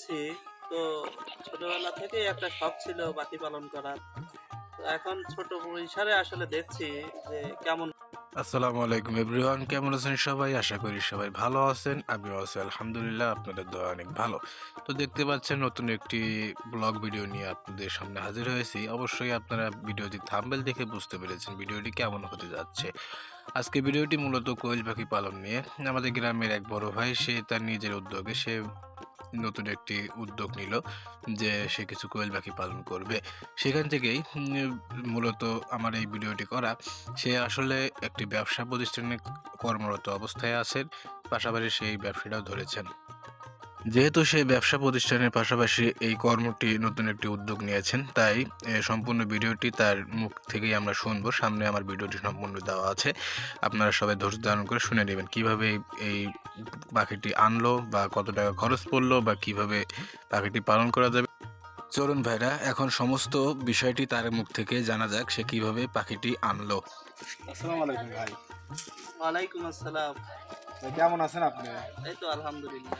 দিয়েছি তো ছোটবেলা থেকে একটা শখ ছিল বাতি পালন করার। তো এখন ছোট পরিসরে আসলে দেখছি যে কেমন আসসালামু আলাইকুম এভরিওয়ান, কেমন আছেন সবাই? আশা করি সবাই ভালো আছেন, আমিও আছি, আলহামদুলিল্লাহ, আপনাদের দোয়া অনেক ভালো। তো দেখতে পাচ্ছেন নতুন একটি ব্লগ ভিডিও নিয়ে আপনাদের সামনে হাজির হয়েছি। অবশ্যই আপনারা ভিডিওটি থাম্বেল দেখে বুঝতে পেরেছেন ভিডিওটি কেমন হতে যাচ্ছে। আজকে ভিডিওটি মূলত কোয়েল পাখি পালন নিয়ে। আমাদের গ্রামের এক বড় ভাই, সে তার নিজের উদ্যোগে সে নতুন একটি উদ্যোগ নিল যে সে কিছু কোয়েল পাখি পালন করবে। সেখান থেকেই মূলত আমার এই ভিডিওটি করা, সে আসলে একটি ব্যবসা প্রতিষ্ঠানে কর্মরত অবস্থায় আছেন, পাশাপাশি সেই ব্যবসাটাও ধরেছেন। যেহেতু সে ব্যবসা প্রতিষ্ঠানের পাশাপাশি এই কর্মটি নতুন একটি উদ্যোগ নিয়েছেন তাই সম্পূর্ণ ভিডিওটি তার মুখ থেকেই আমরা শুনব। সামনে আমার ভিডিওটি সম্পূর্ণ দেওয়া আছে। আপনারা সবাই ধৈর্য ধারণ করে শুনে নেবেন কীভাবে এই- পাখিটি আনলো বা কত টাকা খরচ পড়ল বা কীভাবে পাখিটি পালন করা যাবে। চলুন ভাইরা এখন সমস্ত বিষয়টি তার মুখ থেকে জানা যাক সে কীভাবে পাখিটি আনলো। আসসালামু আলাইকুম ভাই। ওয়ালাইকুম আসসালাম। কেমন আছেন আপনি? এই তো আলহামদুলিল্লাহ।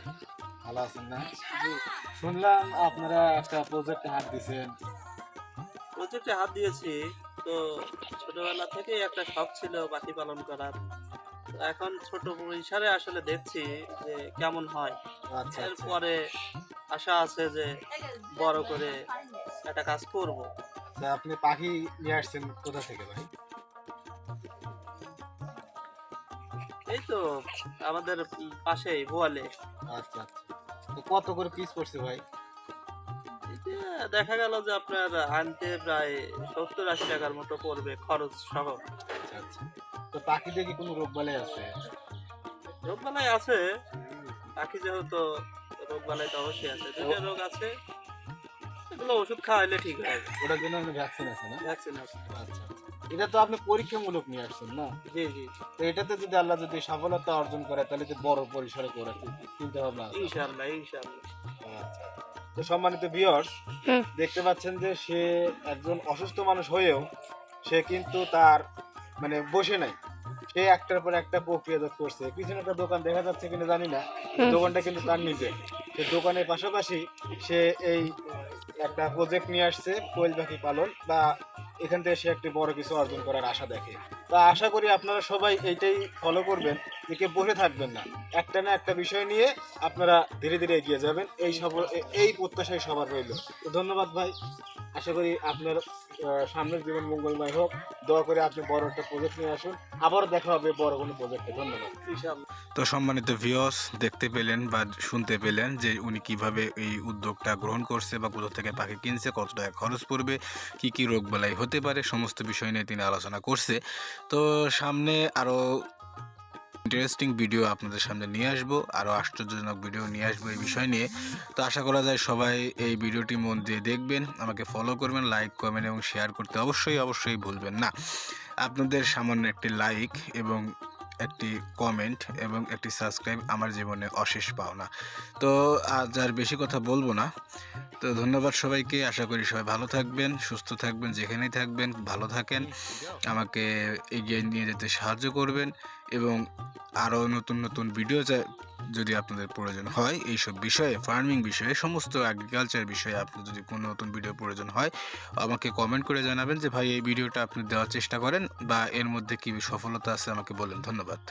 ভালো আছেন না? শুনলাম আপনারা একটা প্রজেক্টে হাত দিছেন প্রজেক্টে হাত দিয়েছি। তো ছোটবেলা থেকে একটা শখ ছিল বাতি পালন করার। এখন ছোট পরিসরে আসলে দেখছি যে কেমন হয়। আচ্ছা আচ্ছা। এরপরে আশা আছে যে বড় করে একটা কাজ করব। আপনি পাখি নিয়ে আসছেন কোথা থেকে ভাই? এই তো আমাদের পাশেই বোয়ালে আচ্ছা আচ্ছা। তো কত করে পিস পড়ছে ভাই? দেখা গেল যে আপনার আনতে প্রায় সত্তর আশি টাকার মতো পড়বে খরচ সহ। আচ্ছা আচ্ছা। তো পাখিতে কি কোনো রোগ বালাই আছে? রোগবালাই আছে। পাখি যেহেতু রোগবালাই তো অবশ্যই আছে। দুটো রোগ আছে। ওষুধ খাওয়াইলে ঠিক হয়ে যাবে। ওটার জন্য ভ্যাকসিন আছে না? ভ্যাকসিন আছে। আচ্ছা আচ্ছা। এটা তো আপনি পরীক্ষামূলক নিয়ে আসছেন না? জি জি। তো এটাতে যদি আল্লাহ যদি সফলতা অর্জন করে তাহলে তো বড় পরিসরে করে। চিন্তা ভাবনা আছে। ইনশাল্লাহ ইনশাল্লাহ আচ্ছা। তো সম্মানিত বিয়স দেখতে পাচ্ছেন যে সে একজন অসুস্থ মানুষ হয়েও সে কিন্তু তার মানে বসে নাই। সে একটার পর একটা প্রক্রিয়াজাত করছে। পিছনে একটা দোকান দেখা যাচ্ছে কিনা জানি না। দোকানটা কিন্তু তার নিজে সে দোকানের পাশাপাশি সে এই একটা প্রজেক্ট নিয়ে আসছে, কোয়েল পাখি পালন। বা এখান থেকে সে একটি বড় কিছু অর্জন করার আশা দেখে। তা আশা করি আপনারা সবাই এইটাই ফলো করবেন যে কেউ বসে থাকবেন না। একটা না একটা বিষয় নিয়ে আপনারা ধীরে ধীরে এগিয়ে যাবেন। এই সব, এই প্রত্যাশাই সবার রইল। তো ধন্যবাদ ভাই। আশা করি আপনার সামনের জীবন মঙ্গলময় হোক। দোয়া করে আপনি বড় একটা প্রজেক্ট নিয়ে আসুন। আবার দেখা হবে বড় কোনো প্রজেক্টে ধন্যবাদ। তো সম্মানিত ভিওস দেখতে পেলেন বা শুনতে পেলেন যে উনি কীভাবে এই উদ্যোগটা গ্রহণ করছে বা কোথা থেকে পাখি কিনছে, কত টাকা খরচ পড়বে, কি কি রোগ বালাই হতে পারে, সমস্ত বিষয় নিয়ে তিনি আলোচনা করছে। তো সামনে আরও ইন্টারেস্টিং ভিডিও আপনাদের সামনে নিয়ে আসব আরও আশ্চর্যজনক ভিডিও নিয়ে আসব এই বিষয় নিয়ে। তো আশা করা যায় সবাই এই ভিডিওটি মন দিয়ে দেখবেন, আমাকে ফলো করবেন লাইক কমেন্ট এবং শেয়ার করতে অবশ্যই অবশ্যই ভুলবেন না। আপনাদের সামান্য একটি লাইক এবং একটি কমেন্ট এবং একটি সাবস্ক্রাইব আমার জীবনে অশেষ পাওনা। তো আজ আর বেশি কথা বলব না। তো ধন্যবাদ সবাইকে। আশা করি সবাই ভালো থাকবেন, সুস্থ থাকবেন, যেখানেই থাকবেন, ভালো থাকেন। আমাকে এগিয়ে নিয়ে যেতে সাহায্য করবেন এবং আরও নতুন নতুন ভিডিও যদি আপনাদের প্রয়োজন হয় এইসব বিষয়ে ফার্মিং বিষয়ে, সমস্ত এগ্রিকালচার বিষয়ে আপনার যদি কোনো নতুন ভিডিও প্রয়োজন হয়, আমাকে কমেন্ট করে জানাবেন যে, ভাই, এই ভিডিওটা আপনি দেওয়ার চেষ্টা করেন বা এর মধ্যে কী সফলতা আছে আমাকে বলেন। ধন্যবাদ।